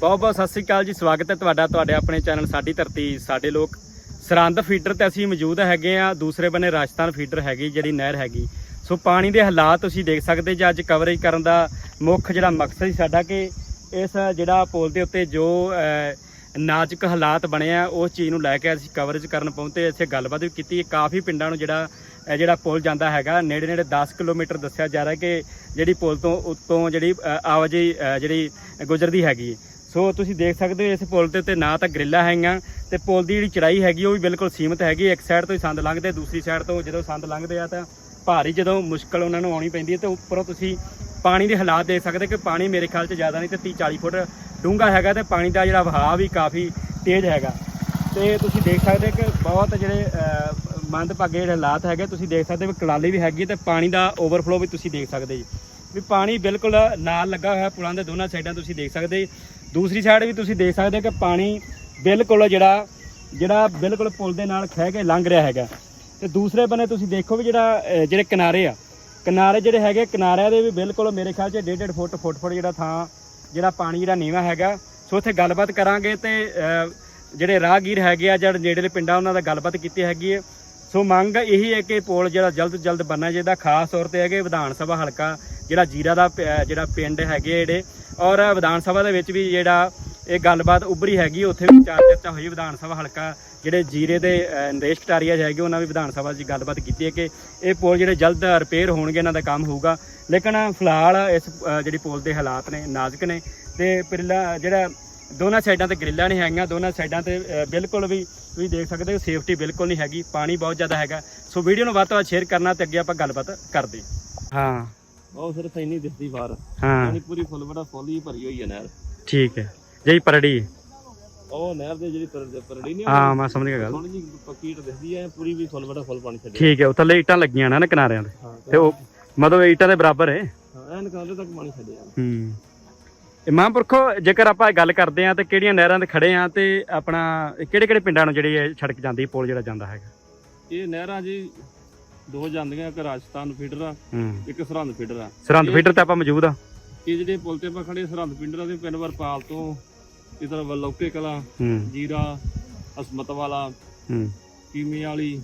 ਬਹੁਤ ਬਹੁਤ ਸਤਿ ਸ੍ਰੀ ਅਕਾਲ ਜੀ, ਸਵਾਗਤ ਹੈ ਤੁਹਾਡਾ, ਤੁਹਾਡੇ ਆਪਣੇ ਚੈਨਲ ਸਾਡੀ ਧਰਤੀ, ਸਾਡੇ ਲੋਕ। ਸਰਹੰਦ ਫੀਡਰ ਤੇ ਅਸੀਂ ਮੌਜੂਦ ਹੈਗੇ ਆ ਦੂਸਰੇ ਬੰਨੇ ਰਾਜਸਥਾਨ ਫੀਡਰ ਹੈਗੀ, ਜਿਹੜੀ ਨਹਿਰ ਹੈਗੀ। ਸੋ ਪਾਣੀ ਦੇ ਹਾਲਾਤ ਤੁਸੀਂ ਦੇਖ ਸਕਦੇ ਜੀ, ਅੱਜ ਕਵਰੇਜ ਕਰਨ ਦਾ ਮੁੱਖ ਜਿਹੜਾ ਮਕਸਦ ਸੀ ਸਾਡਾ ਕਿ ਇਸ ਜਿਹੜਾ ਪੁਲ ਦੇ ਉੱਤੇ ਜੋ ਨਾਜ਼ੁਕ ਹਾਲਾਤ ਬਣੇ ਆ, ਉਸ ਚੀਜ਼ ਨੂੰ ਲੈ ਕੇ ਅਸੀਂ ਕਵਰੇਜ ਕਰਨ ਪਹੁੰਚੇ, ਇੱਥੇ ਗੱਲਬਾਤ ਵੀ ਕੀਤੀ। ਕਾਫੀ ਪਿੰਡਾਂ ਨੂੰ ਜਿਹੜਾ ਜਿਹੜਾ ਪੁਲ ਜਾਂਦਾ ਹੈਗਾ ਨੇੜੇ ਨੇੜੇ 10 ਕਿਲੋਮੀਟਰ ਦੱਸਿਆ ਜਾ ਰਿਹਾ ਕਿ ਜਿਹੜੀ ਪੁਲ ਤੋਂ ਉੱਤੋਂ ਜਿਹੜੀ ਆਵਾਜਾਈ ਜਿਹੜੀ ਗੁਜ਼ਰਦੀ ਹੈਗੀ ਸੋ ਤੁਸੀਂ ਦੇਖ ਸਕਦੇ ਹੋ ਇਸ ਪੁਲ ਦੇ ਉੱਤੇ ਨਾ ਤਾਂ ਗ੍ਰਿਲਾਂ ਹੈਗੀਆਂ ਤੇ ਪੁਲ ਦੀ ਜਿਹੜੀ ਚੜਾਈ ਹੈਗੀ ਉਹ ਵੀ ਬਿਲਕੁਲ ਸੀਮਿਤ ਹੈਗੀ। ਇੱਕ ਸਾਈਡ ਤੋਂ ਹੀ ਸੰਦ ਲੰਘਦੇ ਦੂਸਰੀ ਸਾਈਡ ਤੋਂ ਜਦੋਂ ਸੰਦ ਲੰਘਦੇ ਆ ਤਾਂ ਭਾਰੀ ਜਦੋਂ ਮੁਸ਼ਕਲ ਉਹਨਾਂ ਨੂੰ ਆਉਣੀ ਪੈਂਦੀ ਹੈ ਤੇ ਉੱਪਰੋਂ ਤੁਸੀਂ ਪਾਣੀ ਦੇ ਹਾਲਾਤ ਦੇਖ ਸਕਦੇ ਕਿ ਪਾਣੀ ਮੇਰੇ ਖਿਆਲ 'ਚ ਜ਼ਿਆਦਾ ਨਹੀਂ ਤੇ 30 40 ਫੁੱਟ ਡੂੰਘਾ ਹੈਗਾ ਤੇ ਪਾਣੀ ਦਾ ਜਿਹੜਾ ਵਹਾਅ ਵੀ ਕਾਫੀ ਤੇਜ਼ ਹੈਗਾ। ਤੇ ਤੁਸੀਂ ਦੇਖ ਸਕਦੇ ਕਿ ਬਹੁਤ ਜਿਹੜੇ ਅਹ, ਮੰਦਭਾਗੇ ਜਿਹੜੇ ਹਾਲਾਤ ਹੈਗੇ ਤੁਸੀਂ ਦੇਖ ਸਕਦੇ ਵੀ ਕਲਾਲੀ ਵੀ ਹੈਗੀ ਤੇ ਪਾਣੀ ਦਾ ਓਵਰਫਲੋ ਵੀ ਤੁਸੀਂ ਦੇਖ ਸਕਦੇ ਜੀ। ਵੀ ਪਾਣੀ ਬਿਲਕੁਲ ਨਾਲ ਲੱਗਾ ਹੋਇਆ ਪੁਲਾਂ ਦੇ ਦੋਨਾਂ ਸਾਈਡਾਂ ਤੁਸੀਂ ਦੇਖ ਸਕਦੇ ਦੂਸਰੀ ਸਾਈਡ ਵੀ ਤੁਸੀਂ ਦੇਖ ਸਕਦੇ ਹੋ ਕਿ ਪਾਣੀ ਬਿਲਕੁਲ ਜਿਹੜਾ ਜਿਹੜਾ ਬਿਲਕੁਲ ਪੁਲ ਦੇ ਨਾਲ ਖਹਿ ਕੇ ਲੰਘ ਰਿਹਾ ਹੈਗਾ। ਤੇ ਦੂਸਰੇ ਬੰਨੇ ਤੁਸੀਂ ਦੇਖੋ ਵੀ ਜਿਹੜਾ ਜਿਹੜੇ ਕਿਨਾਰੇ ਆ, ਕਿਨਾਰੇ ਜਿਹੜੇ ਹੈਗੇ, ਕਿਨਾਰਿਆਂ ਦੇ ਵੀ ਬਿਲਕੁਲ ਮੇਰੇ ਖਿਆਲ 'ਚ 1.5 ਫੁੱਟ ਫੁੱਟ ਫੁੱਟ ਜਿਹੜਾ ਥਾਂ, ਜਿਹੜਾ ਪਾਣੀ ਜਿਹੜਾ ਨੀਵਾ ਹੈਗਾ। ਸੋ ਉੱਥੇ ਗੱਲਬਾਤ ਕਰਾਂਗੇ ਤੇ ਜਿਹੜੇ ਰਾਹਗੀਰ ਹੈਗੇ ਆ ਜਿਹੜੇ ਨੇੜੇਲੇ ਪਿੰਡਾਂ, ਉਹਨਾਂ ਦਾ ਗੱਲਬਾਤ ਕੀਤੀ ਹੈਗੀ ਹੈ ਸੋ ਮੰਗ ਇਹੀ ਹੈ ਕਿ ਪੁਲ ਜਿਹੜਾ ਜਲਦ ਤੋਂ ਜਲਦ ਬਣਨਾ ਚਾਹੀਦਾ, ਖਾਸ ਤੌਰ ਤੇ ਹੈਗੇ ਵਿਧਾਨ ਸਭਾ ਹਲਕਾ, ਜਿਹੜਾ ਜੀਰਾ ਦਾ ਪ- ਜਿਹੜਾ ਪਿੰਡ ਹੈਗੇ ਜਿਹੜੇ ਔਰ ਵਿਧਾਨ ਸਭਾ ਦੇ ਵਿੱਚ ਵੀ ਜਿਹੜਾ ਇਹ ਗੱਲਬਾਤ ਉੱਭਰੀ ਹੈਗੀ ਉੱਥੇ ਵੀ ਚਾਰ ਚਰਚਾ ਹੋਈ ਵਿਧਾਨ ਸਭਾ ਹਲਕਾ ਜਿਹੜੇ ਜੀਰੇ ਦੇ ਅਹ, ਨਰੇਸ਼ ਕਟਾਰੀਆ ਹੈਗੇ ਉਹਨਾਂ ਵੀ ਵਿਧਾਨ ਸਭਾ 'ਚ ਗੱਲਬਾਤ ਕੀਤੀ ਹੈ ਕਿ ਇਹ ਪੁਲ ਜਿਹੜੇ ਜਲਦ ਰਿਪੇਅਰ ਹੋਣਗੇ ਇਹਨਾਂ ਦਾ ਕੰਮ ਹੋਊਗਾ। ਲੇਕਿਨ ਫਿਲਹਾਲ ਇਸ ਜਿਹੜੀ ਪੁਲ ਦੇ ਹਾਲਾਤ ਨੇ ਨਾਜ਼ੁਕ ਨੇ ਤੇ ਪਿਰਲਾ ਜਿਹੜਾ ਦੋਨਾਂ ਸਾਈਡਾਂ ਤੇ ਗ੍ਰਿਲਾਂ ਨਹੀਂ ਹੈਗੀਆਂ ਦੋਨਾਂ ਸਾਈਡਾਂ ਤੇ ਬਿਲਕੁਲ ਵੀ ਤੁਸੀਂ ਦੇਖ ਸਕਦੇ ਹੋ ਸੇਫਟੀ ਬਿਲਕੁਲ ਨਹੀਂ ਹੈਗੀ ਪਾਣੀ ਬਹੁਤ ਜ਼ਿਆਦਾ ਹੈਗਾ। ਸੋ ਵੀਡੀਓ ਨੂੰ ਵੱਧ ਤੋਂ ਵੱਧ ਸ਼ੇਅਰ ਕਰਨਾ ਤੇ ਅੱਗੇ ਆਪਾਂ ਗੱਲਬਾਤ ਕਰਦੇ ਹਾਂ। ਉਹ ਸਿਰਫ ਇੰਨੀ ਦਿਸਦੀ ਬਾਹਰ। ਹਾਂ। ਪਾਣੀ ਪੂਰੀ ਫੁੱਲ ਬੜਾ ਫੁੱਲ ਹੀ ਭਰੀ ਹੋਈ ਹੈ ਨਹਿਰ। ਠੀਕ ਹੈ। ਜਈ ਪਰੜੀ। ਉਹ ਨਹਿਰ ਦੇ ਜਿਹੜੀ ਪਰ- ਪਰੜੀ ਨਹੀਂ ਹਾਂ ਮੈਂ ਸਮਝ ਗਿਆ ਗੱਲ। ਥੋੜੀ ਜਿਹੀ ਪੱਕੀ ਟ ਦਿਸਦੀ ਹੈ ਪੂਰੀ ਵੀ ਫੁੱਲ ਬੜਾ ਫੁੱਲ ਪਾਣੀ ਛੱਡਿਆ। ਠੀਕ ਹੈ ਉਹ ਥੱਲੇ ਇੱਟਾਂ ਲੱਗੀਆਂ ਨੇ ਨਾ ਕਿਨਾਰਿਆਂ ਤੇ। ਹਾਂ ਤੇ ਉਹ ਮਤਲਬ ਇੱਟਾਂ ਦੇ ਬਰਾਬਰ ਹੈ। ਹਾਂ ਐਨ ਕਾਲੇ ਤੱਕ ਪਾਣੀ ਛੱਡਿਆ। ਹੂੰ। ਮਹਾਂਪੁਰਖੋ ਜੇਕਰ ਆਪਾਂ ਗੱਲ ਕਰਦੇ ਆਂ ਤੇ ਕਿਹੜੀਆਂ ਨਹਿਰਾਂ ਤੇ ਖੜੇ ਆਂ ਤੇ ਆਪਣਾ ਕਿਹੜੇ ਕਿਹੜੇ ਪਿੰਡਾਂ ਨੂੰ ਜਿਹੜੀ ਇਹ ਸੜਕ ਜਾਂਦੀ ਪੁਲ ਜਿਹੜਾ ਜਾਂਦਾ ਹੈਗਾ? ਇਹ ਨਹਿਰਾਂ ਜੀ ਦੋ ਜਾਂਦੀਆਂ ਇੱਕ ਰਾਜਸਥਾਨ ਫੀਡਰ ਆ ਹੂੰ। ਇੱਕ ਸਰਹੰਦ ਫੀਡਰ ਆ। ਸਰਹੰਦ ਫੀਡਰ ਤੇ ਆਪਾਂ ਮੌਜੂਦ ਆ। ਇਹ ਜਿਹੜੇ ਪੁਲ ਤੇ ਆਪਾਂ ਖੜੇ ਸਰਹੰਦ ਫੀਡਰ ਦੇ ਪਿੰਡ ਵਰਪਾਲ ਤੋਂ ਇਧਰ ਵਲੌਕੇ ਕਲਾ ਹੂੰ। ਜੀਰਾ ਹਸਮਤ ਵਾਲਾ ਹੂੰ। ਕੀਮੇ ਵਾਲੀ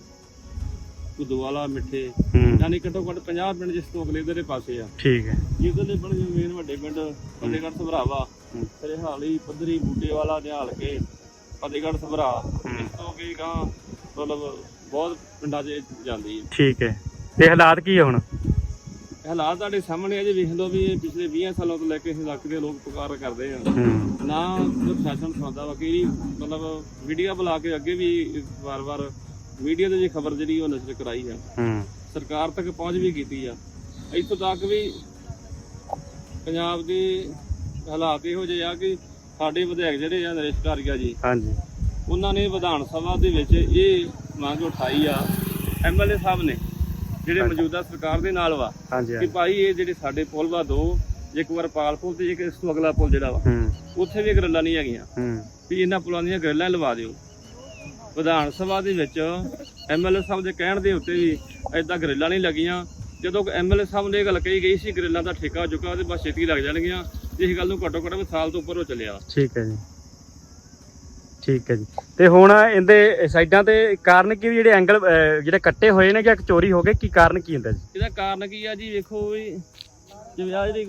ਕੁਦੂ ਵਾਲਾ ਮਿੱਠੇ। ਹੂੰ। ਯਾਨੀ ਘੱਟੋ ਘੱਟ 50 ਪਿੰਡ ਜਿਸ ਤੋਂ ਅਗਲੇ ਦੇ ਪਾਸੇ ਆ। ਠੀਕ ਹੈ। ਜਿੱਦਲੇ ਬਣ ਗਏ ਮੇਨ ਵੱਡੇ ਪਿੰਡ ਫਤਿਹਗੜ੍ਹ ਸਭਰਾਵਾ। ਹੂੰ। ਸਰਹਾਲੀ ਪੱਧਰੀ ਬੂਟੇ ਵਾਲਾ ਨਿਹਾਲ ਕੇ ਫਤਿਹਗੜ੍ਹ ਸਭਰਾ। ਹੂੰ। ਇਸ ਤੋਂ ਅੱਗੇ ਗਾਂ ਮਤਲਬ ਬਹੁਤ ਪਿੰਡਾਂ 'ਚ ਜਾਂਦੀ ਹੈ। ਠੀਕ ਹੈ। ਤੇ ਹਾਲਾਤ ਕੀ ਆ ਹੁਣ? ਹਾਲਾਤ ਤੁਹਾਡੇ ਸਾਹਮਣੇ ਆ ਜੇ ਵੇਖ ਲਓ ਵੀ ਪਿਛਲੇ 20 ਸਾਲਾਂ ਤੋਂ ਲੈ ਕੇ ਇਸ ਇਲਾਕੇ ਦੇ ਲੋਕ ਪੁਕਾਰ ਕਰਦੇ ਆ। ਹੂੰ। ਨਾ ਪ੍ਰਸ਼ਾਸਨ ਸੁਣਦਾ ਵਾ ਕਿ ਮਤਲਬ ਮੀਡੀਆ ਬੁਲਾ ਕੇ ਅੱਗੇ ਵੀ ਵਾਰ-ਵਾਰ ਮੀਡੀਆ ਦੇ ਜੇ ਖਬਰ ਜਿਹੜੀ ਉਹ ਨਸ਼ਰ ਕਰਾਈ ਆ। ਹੂੰ। ਸਰਕਾਰ ਤੱਕ ਪਹੁੰਚ ਵੀ ਕੀਤੀ ਆ। ਇੱਥੋਂ ਤੱਕ ਵੀ ਪੰਜਾਬ ਦੇ ਹਾਲਾਤ ਇਹੋ ਜਿਹੇ ਆ ਕਿ ਸਾਡੇ ਵਿਧਾਇਕ ਜਿਹੜੇ ਆ ਨਰੇਸ਼ ਕਾਰੀਆ ਜੀ ਹਾਂਜੀ। ਉਹਨਾਂ ਨੇ ਵਿਧਾਨ ਸਭਾ ਦੇ ਵਿੱਚ ਇਹ ਮੰਗ ਉਠਾਈ ਆ ਐਮਐਲਏ ਸਾਹਿਬ ਨੇ ਜਿਹੜੇ ਮੌਜੂਦਾ ਸਰਕਾਰ ਦੇ ਨਾਲ ਵਾ ਹਾਂਜੀ ਕਿ। ਭਾਈ ਇਹ ਜਿਹੜੇ ਸਾਡੇ ਪੁਲ ਵਾ ਦੋ ਇੱਕ ਵਾਰ ਪਾਲ ਪੁਲ ਤੇ ਇੱਕ ਇਸ ਤੋਂ ਅਗਲਾ ਪੁਲ ਜਿਹੜਾ ਵਾ ਉੱਥੇ ਵੀ ਗਰਲਾਂ ਨਹੀਂ ਹੈਗੀਆਂ। ਵੀ ਇਹਨਾਂ ਪੁਲਾਂ ਦੀਆਂ ਗਰਲਾਂ ਲਵਾ ਦਿਓ। ਵਿਧਾਨ ਸਭਾ ਦੇ ਵਿੱਚ ਐਮਐਲਏ ਸਾਹਿਬ ਦੇ ਕਹਿਣ ਦੇ ਉੱਤੇ ਵੀ ਐਦਾਂ ਗਰਲਾਂ ਨਹੀਂ ਲੱਗੀਆਂ। ਜਦੋਂ ਐਮਐਲਏ ਸਾਹਿਬ ਨੇ ਇਹ ਗੱਲ ਕਹੀ ਗਈ ਸੀ ਗਰਲਾਂ ਦਾ ਠੇਕਾ ਚੁੱਕਾ ਤੇ ਬਸ ਛੇਤੀ ਲੱਗ ਜਾਣਗੀਆਂ। ਇਸ ਗੱਲ ਨੂੰ ਘੱਟੋ ਘੱਟ ਸਾਲ ਤੋਂ ਉੱਪਰ ਹੋ ਚੱਲਿਆ। ਠੀਕ ਹੈ ਜੀ। ਠੀਕ ਹੈ ਜੀ। ਤੇ ਹੁਣ ਇਹਦੇ ਸਾਈਡਾਂ ਤੇ ਕਾਰਨ ਕੀ ਵੀ ਜਿਹੜੇ ਐਂਗਲ ਜਿਹੜੇ ਕੱਟੇ ਹੋਏ ਨੇ ਜਾਂ ਚੋਰੀ ਹੋ ਗਏ ਕੀ ਕਾਰਨ ਕੀ ਹੁੰਦਾ ਜੀ? ਇਹਦਾ ਕਾਰਨ ਕੀ ਆ ਜੀ ਵੇਖੋ ਵੀ ਜਿਵੇਂ ਆ ਜਿਹੜੀ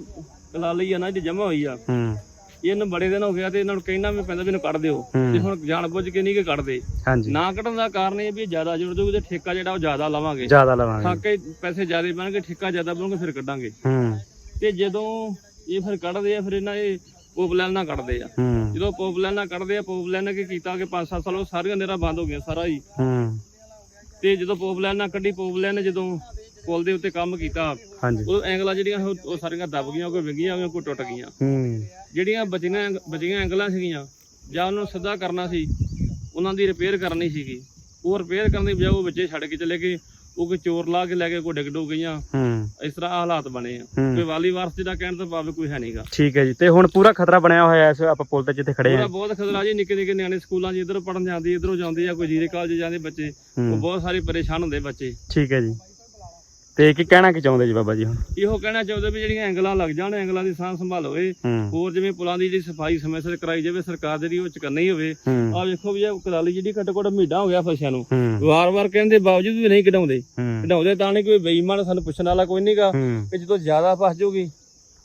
ਕਲਾਲੀ ਆ ਨਾ ਜਿਹੜੀ ਜਮਾ ਹੋਈ ਆ। ਹੂੰ। ਇਹਨੂੰ ਬੜੇ ਦਿਨ ਹੋ ਗਿਆ ਤੇ ਇਹਨਾਂ ਨੂੰ ਕਹਿਣਾ ਵੀ ਪੈਂਦਾ ਵੀ ਇਹਨੂੰ ਕੱਢ ਦਿਓ। ਤੇ ਹੁਣ ਜਾਣ ਬੁੱਝ ਕੇ ਨਹੀਂ ਕਿ ਕੱਢਦੇ। ਨਾ ਕੱਢਣ ਦਾ ਕਾਰਨ ਇਹ ਵੀ ਜ਼ਿਆਦਾ ਜੁੜ ਜਾਊਗੀ ਤੇ ਠੇਕਾ ਜਿਹੜਾ ਉਹ ਜ਼ਿਆਦਾ ਲਵਾਂਗੇ। ਜ਼ਿਆਦਾ ਲਵਾਂਗੇ। ਸਾਕੇ ਪੈਸੇ ਜ਼ਿਆਦਾ ਬਣਨਗੇ ਠੇਕਾ ਜ਼ਿਆਦਾ ਬਣੂਗਾ ਫਿਰ ਕੱਢਾਂਗੇ। ਹੂੰ। ਤੇ ਜਦੋਂ ਇਹ ਫਿਰ ਕੱਢਦੇ ਆ ਫਿਰ ਇਹਨਾਂ ਇਹ ਪੋਪਲੈਨ ਕੱਢਦੇ ਆ। ਹੂੰ। ਜਦੋਂ ਪੋਪਲੈਨ ਕੱਢਦੇ ਆ ਪੋਪਲੈਨ ਕੀ ਕੀਤਾ ਕਿ 5-7 ਸਾਲ ਉਹ ਸਾਰੀਆਂ ਨੇਰਾ ਬੰਦ ਹੋ ਗਈਆਂ ਸਾਰਾ ਹੀ। ਹੂੰ। ਤੇ ਜਦੋਂ ਪੋਪਲੈਨ ਕੱਢੀ ਪੋਪਲੈਨ ਜਦੋਂ ਪੁਲ ਦੇ ਉੱਤੇ ਕੰਮ ਕੀਤਾ ਹਾਂਜੀ। ਉਹ ਐਂਗਲਾਂ ਜਿਹੜੀਆਂ ਉਹ ਉਹ ਸਾਰੀਆਂ ਦਬ ਗਈਆਂ ਕੋਈ ਵਿੰਗੀਆਂ ਹੋਈਆਂ ਕੋਈ ਟੁੱਟ ਗਈਆਂ। ਹੂੰ। ਜਿਹੜੀਆਂ ਬਚੀਆਂ ਬਚੀਆਂ ਐਂਗਲਾਂ ਸੀਗੀਆਂ ਜਾਂ ਉਹਨਾਂ ਸਿੱਧਾ ਕਰਨਾ ਸੀ ਉਹਨਾਂ ਦੀ ਰਿਪੇਅਰ ਕਰਨੀ ਸੀਗੀ। ਉਹ ਰਿਪੇਅਰ ਕਰਨ ਦੀ ਬਜਾਏ ਉਹ ਵਿੱਚੇ ਛੱਡ ਕੇ ਚਲੇ ਗਏ। ਉਹ ਕੋਈ ਚੋਰ ਲਾ ਕੇ ਲੈ ਕੇ ਕੋਈ ਡਿੱਗ ਡੁੱਗ ਗਈਆਂ। ਹੂੰ। ਇਸ ਤਰ੍ਹਾਂ ਆਹ ਹਾਲਾਤ ਬਣੇ ਆ। ਹੂੰ। ਕੋਈ ਵਾਲੀ ਵਾਰਸ ਜਿਹੜਾ ਕਹਿਣ ਤੋਂ ਭਾਵੇਂ ਕੋਈ ਹੈ ਨਹੀਂਗਾ ਠੀਕ ਹੈ ਜੀ। ਤੇ ਹੁਣ ਪੂਰਾ ਖਤਰਾ ਬਣਿਆ ਹੋਇਆ ਇਸ ਆਪਾਂ ਪੁਲ ਤੇ ਜਿੱਥੇ ਖੜੇ ਆ। ਬਹੁਤ ਖਤਰਾ ਜੀ। ਨਿੱਕੇ ਨਿੱਕੇ ਨਿਆਣੇ ਸਕੂਲਾਂ 'ਚ ਇਧਰੋਂ ਪੜਨ ਜਾਂਦੇ ਇਧਰੋਂ ਜਾਂਦੇ ਆ ਕੋਈ ਜੀਰੇ ਕਾਲਜ ਜਾਂਦੇ ਬੱਚੇ। ਉਹ ਹੂੰ ਬਹੁਤ ਸਾਰੇ ਪਰੇਸ਼ਾਨ ਹੁੰਦੇ ਬੱਚੇ। ਠੀਕ ਹੈ ਜੀ। ਤੇ ਕੀ ਕਹਿਣਾ ਕੀ ਚਾਹੁੰਦੇ ਜੀ ਬਾਬਾ ਜੀ ਹੁਣ? ਇਹੋ ਕਹਿਣਾ ਚਾਹੁੰਦੇ ਵੀ ਜਿਹੜੀਆਂ ਐਂਗਲਾਂ ਲੱਗ ਜਾਣ ਐਂਗਲਾਂ ਦੀ ਸਾਂਭ ਸੰਭਾਲ ਹੋਵੇ। ਹੂੰ। ਹੋਰ ਜਿਵੇਂ ਪੁਲਾਂ ਦੀ ਜਿਹੜੀ ਸਫ਼ਾਈ ਸਮੇਂ ਸਿਰ ਕਰਾਈ ਜਾਵੇ ਸਰਕਾਰ ਜਿਹੜੀ ਉਹ ਚ ਕਰਨੀ ਹੋਵੇ। ਹੂੰ। ਆਹ ਵੇਖੋ ਵੀ ਇਹ ਕਲਾਲੀ ਜਿਹੜੀ ਘੱਟੋ ਘੱਟ ਮਹੀਨਾ ਹੋ ਗਿਆ ਫਸਿਆਂ ਨੂੰ। ਹੂੰ। ਵਾਰ-ਵਾਰ ਕਹਿੰਦੇ ਬਾਵਜੂਦ ਵੀ ਨਹੀਂ ਕਢਾਉਂਦੇ। ਹੂੰ। ਕਢਾਉਂਦੇ ਤਾਂ ਨਹੀਂ ਕੋਈ ਬੇਈਮਾਨ ਸਾਨੂੰ ਪੁੱਛਣ ਵਾਲਾ ਕੋਈ ਨਹੀਂਗਾ ਹੂੰ। ਕਿ ਜਦੋਂ ਜ਼ਿਆਦਾ ਫਸ ਜਾਊਗੀ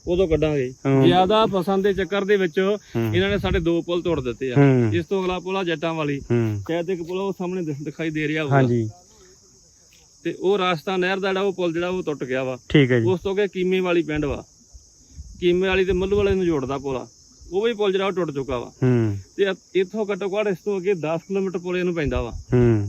ਉਦੋਂ ਕੱਢਾਂਗੇ। ਹੂੰ। ਜ਼ਿਆਦਾ ਫਸਣ ਦੇ ਚੱਕਰ ਦੇ ਵਿੱਚ ਹੂੰ। ਇਹਨਾਂ ਨੇ ਸਾਡੇ ਦੋ ਪੁਲ ਤੋੜ ਦਿੱਤੇ ਆ। ਹੂੰ। ਇਸ ਤੋਂ ਅਗਲਾ ਪੁਲ ਆ ਜੱਟਾਂ ਵਾਲੀ। ਹੂੰ। ਸ਼ਾਇਦ ਇੱਕ ਪੁਲ ਉਹ ਸਾਹਮਣੇ ਦਿਖ- ਦਿਖਾਈ ਦੇ ਰਿਹਾ ਹੋਊਗਾ। ਹਾਂਜੀ। ਤੇ ਉਹ ਰਾਸਤਾ ਨਹਿਰ ਦਾ ਜਿਹੜਾ ਉਹ ਪੁਲ ਜਿਹੜਾ ਉਹ ਟੁੱਟ ਗਿਆ ਵਾ। ਠੀਕ ਹੈ ਜੀ। ਉਸ ਤੋਂ ਅੱਗੇ ਕੀਮੇ ਵਾਲੀ ਪਿੰਡ ਵਾ। ਕੀਮੇ ਵਾਲੀ ਤੇ ਮੱਲੂ ਵਾਲੇ ਨੂੰ ਜੋੜਦਾ ਪੁਲ ਆ। ਉਹ ਵੀ ਪੁਲ ਜਿਹੜਾ ਉਹ ਟੁੱਟ ਚੁੱਕਾ ਵਾ। ਹੂੰ। ਤੇ ਇੱਥੋਂ ਘੱਟੋ ਘੱਟ ਇਸ ਤੋਂ ਅੱਗੇ 10 ਕਿਲੋਮੀਟਰ ਪੁਲ ਇਹਨੂੰ ਪੈਂਦਾ ਵਾ। ਹੂੰ।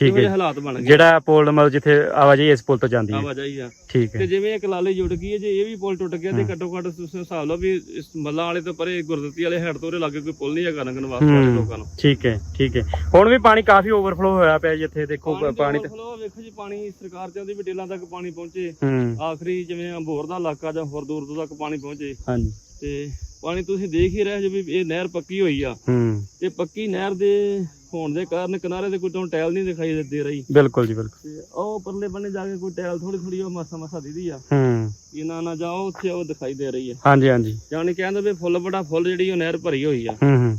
ਠੀਕ ਹੈ ਹਾਲਾਤ ਬਣ ਗਏ। ਜਿਹੜਾ ਪੁਲ ਮਤਲਬ ਜਿੱਥੇ ਆਵਾਜਾਈ ਇਸ ਪੁਲ ਤੋਂ ਜਾਂਦੀ ਹੈ। ਆਵਾਜਾਈ ਆ। ਠੀਕ ਤੇ ਹੈ ਜਿਵੇਂ ਇੱਕ ਲਾਲੇ ਜੁੜ ਗਈ ਹੈ ਜੇ ਇਹ ਵੀ ਪੁਲ ਟੁੱਟ ਗਿਆ ਤੇ ਘੱਟੋ ਘੱਟ ਤੁਸੀਂ ਹਿਸਾਬ ਲਓ ਵੀ ਇਸ ਮੱਲਾਂ ਵਾਲੇ ਤੋਂ ਪਰੇ ਗੁਰਦੱਤੀ ਵਾਲੇ ਹੈਡ ਤੋਂ ਲਾਗੇ ਕੋਈ ਪੁਲ ਨਹੀਂ ਹੈਗਾ ਲੰਘਣ ਵਾਸਤੇ ਹੂੰ। ਲੋਕਾਂ ਨੂੰ। ਠੀਕ ਹੈ ਠੀਕ ਹੈ। ਹੁਣ ਵੀ ਪਾਣੀ ਕਾਫੀ ਓਵਰਫਲੋ ਹੋਇਆ ਪਿਆ ਜੀ ਇੱਥੇ ਦੇਖੋ ਪਾਣੀ ਤੇ ਫਲੋ ਵੇਖੋ ਜੀ ਪਾਣੀ ਸਰਕਾਰ ਚਾਹੁੰਦੀ ਵੀ ਟੇਲਾਂ ਤੱਕ ਪਾਣੀ ਪਹੁੰਚੇ। ਹੂੰ। ਆਖਰੀ ਜਿਵੇਂ ਅੰਬੋਰ ਦਾ ਇਲਾਕਾ ਜਾਂ ਹੋਰ ਦੂਰ ਦੂਰ ਤੱਕ ਪਾਣੀ ਪਹੁੰਚੇ। ਹਾਂਜੀ। ਤੇ ਪਾਣੀ ਤੁਸੀਂ ਦੇਖ ਹੀ ਰਹੇ ਜੋ ਵੀ ਇਹ ਨਹਿਰ ਪੱਕੀ ਹੋਈ ਆ। ਹੂੰ। ਤੇ ਪੱਕੀ ਨਹਿਰ ਦੇ ਹੋਣ ਦੇ ਕਾਰਨ ਕਿਨਾਰੇ ਤੇ ਕੋਈ ਤੁਹਾਨੂੰ ਟਾਇਲ ਨਹੀਂ ਦਿਖਾਈ ਦੇ- ਰਹੀ। ਬਿਲਕੁਲ ਜੀ ਬਿਲਕੁਲ। ਤੇ ਉਹ ਪਰਲੇ ਬੰਨੇ ਜਾ ਕੇ ਕੋਈ ਟਾਇਲ ਥੋੜੀ ਥੋੜੀ ਉਹ ਮਾਸਾ ਮਾਸਾ ਦੀਦੀ ਆ। ਹੂੰ। ਇਹਨਾਂ ਨਾ ਜਾਓ ਉੱਥੇ ਉਹ ਦਿਖਾਈ ਦੇ ਰਹੀ ਆ। ਹਾਂਜੀ ਹਾਂਜੀ। ਜਾਣੀ ਕਹਿੰਦੇ ਵੀ ਫੁੱਲ ਬੜਾ ਫੁੱਲ ਜਿਹੜੀ ਉਹ ਨਹਿਰ ਭਰੀ ਹੋਈ ਆ। ਹੂੰ ਹੂੰ।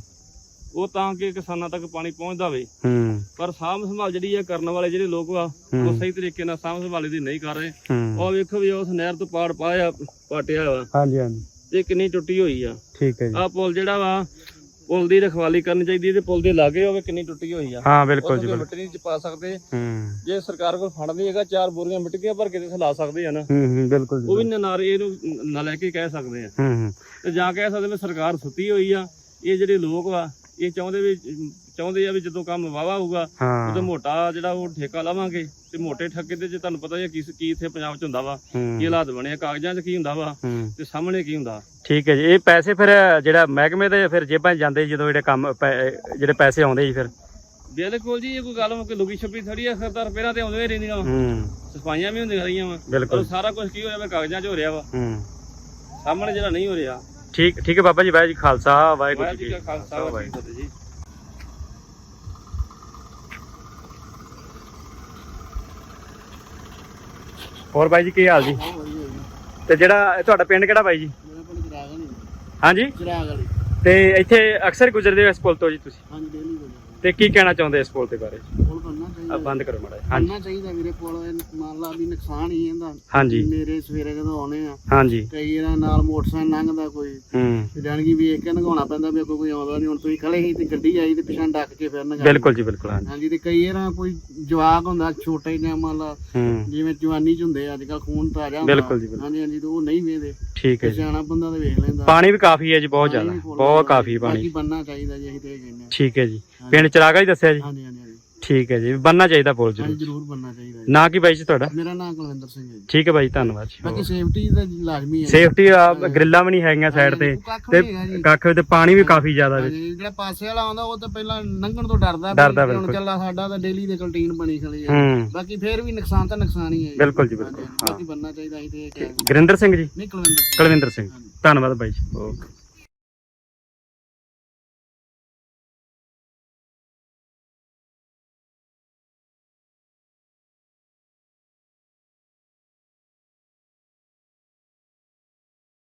ਉਹ ਤਾਂ ਕਿ ਕਿਸਾਨਾਂ ਤੱਕ ਪਾਣੀ ਪਹੁੰਚਦਾ ਹੋਵੇ ਹੂੰ। ਪਰ ਸਾਂਭ ਸੰਭਾਲ ਜਿਹੜੀ ਆ ਕਰਨ ਵਾਲੇ ਜਿਹੜੇ ਲੋਕ ਆ ਉਹ ਹੂੰ। ਸਹੀ ਤਰੀਕੇ ਨਾਲ ਸਾਂਭ ਸੰਭਾਲ ਦੀ ਨਹੀਂ ਕਰ ਰਹੇ। ਹੂੰ। ਉਹ ਵੇਖੋ ਵੀ ਉਸ ਨਹਿਰ ਤੋਂ ਪਾੜ ਪਾਇਆ ਪਾਟਿਆ ਵਾ। ਹਾਂਜੀ ਹਾਂਜੀ। ਤੇ ਕਿੰਨੀ ਟੁੱਟੀ ਹੋਈ ਆ। ਠੀਕ ਹੈ ਜੀ। ਆਹ ਪੁਲ ਜਿਹੜਾ ਵਾ ਪੁਲ ਦੀ ਰਖਵਾਲੀ ਕਰਨੀ ਚਾਹੀਦੀ ਹੈ ਤੇ ਪੁਲ ਦੇ ਲਾਗੇ ਹੋਵੇ ਕਿੰਨੀ ਟੁੱਟੀ ਹੋਈ ਆ। ਹਾਂ ਬਿਲਕੁਲ ਜੀ ਬਿਲਕੁਲ। ਮਿੱਟੀ ਨਹੀਂ ਚ ਪਾ ਸਕਦੇ ਹੂੰ। ਜੇ ਸਰਕਾਰ ਕੋਲ ਫੰਡ ਨਹੀਂ ਹੈਗਾ ਚਾਰ ਬੋਰੀਆਂ ਮਿੱਟੀਆਂ ਭਰ ਕੇ ਤੇ ਲਾ ਸਕਦੇ ਆ ਨਾ। ਹੂੰ ਹੂੰ ਬਿਲਕੁਲ ਜੀ ਉਹ ਵੀ ਨਾਰੇ ਇਹਨੂੰ ਨਾ ਲੈ ਕੇ ਕਹਿ ਸਕਦੇ ਆ। ਹੂੰ ਹੂੰ। ਤੇ ਜਾਂ ਕਹਿ ਸਕਦੇ ਸਰਕਾਰ ਸੁੱਤੀ ਹੋਈ ਆ। ਇਹ ਜਿਹੜੇ ਲੋਕ ਆ ਇਹ ਚਾਹੁੰਦੇ ਵੀ ਚਾਹੁੰਦੇ ਆ ਵੀ ਜਦੋਂ ਕੰਮ ਵਾਵਾ ਹੋਊਗਾ ਉਦੋਂ ਮੋਟਾ ਜਿਹੜਾ ਉਹ ਠੇਕਾ ਲਵਾਂਗੇ ਤੇ ਮੋਟੇ ਠੱਕੇ ਤੇ ਜੇ ਤੁਹਾਨੂੰ ਪਤਾ ਹੀ ਆ ਕੀ ਕੀ ਇੱਥੇ ਪੰਜਾਬ 'ਚ ਹੁੰਦਾ ਵਾ ਕੀ ਹਾਲਾਤ ਬਣੇ ਆ ਕਾਗਜ਼ਾਂ 'ਚ ਕੀ ਹੁੰਦਾ ਵਾ ਤੇ ਸਾਹਮਣੇ ਕੀ ਹੁੰਦਾ? ਠੀਕ ਹੈ ਜੀ ਇਹ ਪੈਸੇ ਫਿਰ ਜਿਹੜਾ ਮਹਿਕਮੇ ਦੇ ਫਿਰ ਜੇਬਾਂ 'ਚ ਜਾਂਦੇ ਜਦੋਂ ਜਿਹੜੇ ਕੰਮ ਜਿਹੜੇ ਪੈਸੇ ਆਉਂਦੇ ਜੀ ਫਿਰ। ਬਿਲਕੁਲ ਜੀ ਇਹ ਕੋਈ ਗੱਲ ਹੋ ਕਿ ਲੁਕੀ ਛੱਪੀ ਥੜੀ ਆ ਸਰਦਾਰ ਪਹਿਲਾਂ ਤੇ ਆਉਂਦੇ ਰਹਿੰਦੀਆਂ ਵਾ। ਹੂੰ। ਸਫਾਈਆਂ ਵੀ ਹੁੰਦੀਆਂ ਰਹੀਆਂ ਵਾ। ਬਿਲਕੁਲ। ਸਾਰਾ ਕੁਝ ਕੀ ਹੋਇਆ ਵਾ ਕਾਗਜ਼ਾਂ 'ਚ ਹੋ ਰਿਹਾ ਵਾ। ਹੂੰ। ਸਾਹਮਣੇ ਜਿਹੜਾ ਨਹੀਂ ਹੋ ਰਿਹਾ ਠੀਕ ਠੀਕ ਹੈ ਬਾਬਾ ਜੀ ਵਾਹਿਗੁਰੂ ਜੀ ਖਾਲਸਾ ਵਾਹਿਗੁਰੂ ਵਾਹਿਗੁਰੂ ਜੀ ਕੀ ਖਾਲਸਾ ਵਾਹਿਗੁਰੂ ਜੀ ਕੀ ਫਤਿਹ ਜੀ ਹੋਰ ਬਾਈ ਜੀ ਕੀ ਹਾਲ ਜੀ? ਤੇ ਜਿਹੜਾ ਤੁਹਾਡਾ ਪਿੰਡ ਕਿਹੜਾ ਬਾਈ ਜੀ? ਹਾਂਜੀ? ਤੇ ਇੱਥੇ ਅਕਸਰ ਗੁਜ਼ਰਦੇ ਹੋ ਇਸ ਪੁਲ ਤੋਂ ਜੀ ਤੁਸੀਂ? ਹਾਂਜੀ ਡੇਲੀ ਬੋਲਦਾ ਤੇ ਕੀ ਕਹਿਣਾ ਚਾਹੁੰਦੇ ਇਸ ਪੁਲ ਦੇ ਬਾਰੇ? ਪੁਲ ਬੰਦ ਕਰੋ ਮਾੜਾ ਜਿਹਾ। ਹਾਂਜੀ। ਬੰਨਣਾ ਚਾਹੀਦਾ ਵੀਰੇ ਪੁਲ ਇਹ ਮੰਨ ਲਾ ਵੀ ਨੁਕਸਾਨ ਹੀ ਇਹਦਾ। ਹਾਂਜੀ। ਮੇਰੇ ਸਵੇਰੇ ਜਦੋਂ ਆਉਣੇ ਆ ਹਾਂਜੀ। ਕਈ ਇਹਨਾਂ ਨਾਲ ਮੋਟਰਸਾਈਕਲ ਲੰਘਦਾ ਕੋਈ। ਹੂੰ। ਤੇ ਜਾਣ ਕੀ ਵੇਖ ਕੇ ਨਗਾਉਣਾ ਪੈਂਦਾ ਵੀ ਅੱਗੋਂ ਕੋਈ ਆਉਂਦਾ ਨਹੀਂ ਹੁਣ ਤੁਸੀਂ ਖੜੇ ਸੀ ਤੇ ਗੱਡੀ ਆਈ ਤੇ ਪਿਛਾਂ ਡੱਕ ਕੇ ਫਿਰ ਨਗਾ ਬਿਲਕੁਲ ਜੀ ਬਿਲਕੁਲ ਹਾਂਜੀ। ਹਾਂਜੀ ਤੇ ਕਈ ਇਹਨਾਂ ਕੋਈ ਜਵਾਕ ਹੁੰਦਾ ਛੋਟੇ ਜਿਹਾ ਮੰਨ ਲਾ ਹੂੰ। ਜਿਵੇਂ ਜਵਾਨੀ ਚ ਹੁੰਦੇ ਅੱਜ ਕੱਲ ਖੂਨ ਤਾਜ਼ਾ ਹੁੰਦਾ ਬਿਲਕੁਲ ਜੀ, ਬਿਲਕੁਲ। ਹਾਂਜੀ ਹਾਂਜੀ ਤੇ ਉਹ ਨਹੀਂ ਵੇਖਦੇ। ਠੀਕ ਹੈ ਜੀ। ਸਿਆਣਾ ਬੰਦਾ ਤੇ ਵੇਖ ਲੈਂਦਾ। ਪਾਣੀ ਵੀ ਕਾਫੀ ਹੈ ਜੀ ਬਹੁਤ ਜ਼ਿਆਦਾ ਪਾਣੀ ਵੀ full ਬਹੁਤ। ਕਾਫੀ ਬਾਕੀ ਪਾਣੀ। ਬੰਨਣਾ ਚਾਹੀਦਾ ਜੀ ਅਸੀਂ ਤੇ ਇਹ ਕਹਿੰਦੇ ਹਾਂ। ਠੀਕ ਹੈ ਜੀ। ਪਿੰਡ ਚਰਾਗਾ ਹੀ ਦੱਸਿਆ ਜੀ? ਹਾਂਜੀ ਹਾਂਜੀ ਹਾਂਜੀ। ਠੀਕ ਹੈ ਜੀ ਬੰਨਣਾ ਚਾਹੀਦਾ ਪੁਲ ਹਾਂਜੀ ਜ਼ਰੂਰ ਜ਼ਰੂਰ ਬੰਨਣਾ ਚਾਹੀਦਾ ਜੀ। ਨਾ ਕੀ ਬਾਈ ਜੀ ਤੁਹਾਡਾ? ਮੇਰਾ ਨਾਮ ਕੁਲਵਿੰਦਰ ਸਿੰਘ ਹੈ ਜੀ। ਠੀਕ ਹੈ ਬਾਈ ਧੰਨਵਾਦ ਜੀ। ਬਾਕੀ ਸੇਫਟੀ ਤਾਂ ਲਾਜ਼ਮੀ ਹੈ ਸੇਫਟੀ ਗ੍ਰਿਲਾਂ ਵੀ ਨਹੀਂ ਹੈਗੀਆਂ ਸਾਈਡ ਤੇ। ਕੱਖ ਤੇ ਵੀ ਹੈਗਾ ਜੀ। ਕੱਖ ਤੇ ਪਾਣੀ ਵੀ ਕਾਫੀ ਜ਼ਿਆਦਾ ਵਿੱਚ। ਹਾਂਜੀ, ਜਿਹੜਾ ਪਾਸੇ ਵਾਲਾ ਆਉਂਦਾ ਉਹ ਤਾਂ ਪਹਿਲਾਂ ਲੰਘਣ ਤੋਂ ਡਰਦਾ ਡਰਦਾ ਵੀ ਬਿਲਕੁਲ। ਚੱਲਾ ਸਾਡਾ ਤਾਂ ਡੇਲੀ ਦੀ ਕੰਟੀਨ ਬਣੀ ਖੜੀ ਹੈ। ਹੂੰ। ਬਾਕੀ ਫੇਰ ਵੀ ਨੁਕਸਾਨ ਤਾਂ ਨੁਕਸਾਨ ਹੀ ਹੈ ਜੀ। ਬਿਲਕੁਲ ਜੀ ਬਿਲਕੁਲ। ਬਾਕੀ ਬੰਨਣਾ ਚਾਹੀਦਾ ਸੀ ਤੇ ਇਹ ਕਹਿ ਗੁਰਿੰਦਰ ਸਿੰਘ ਜੀ? ਨਹੀਂ ਕੁਲਵਿੰਦਰ ਸਿੰਘ। ਕੁਲਵਿੰਦਰ ਸਿੰਘ। ਧੰਨਵਾਦ ਬਾਈ ਜੀ। ਓਕੇ।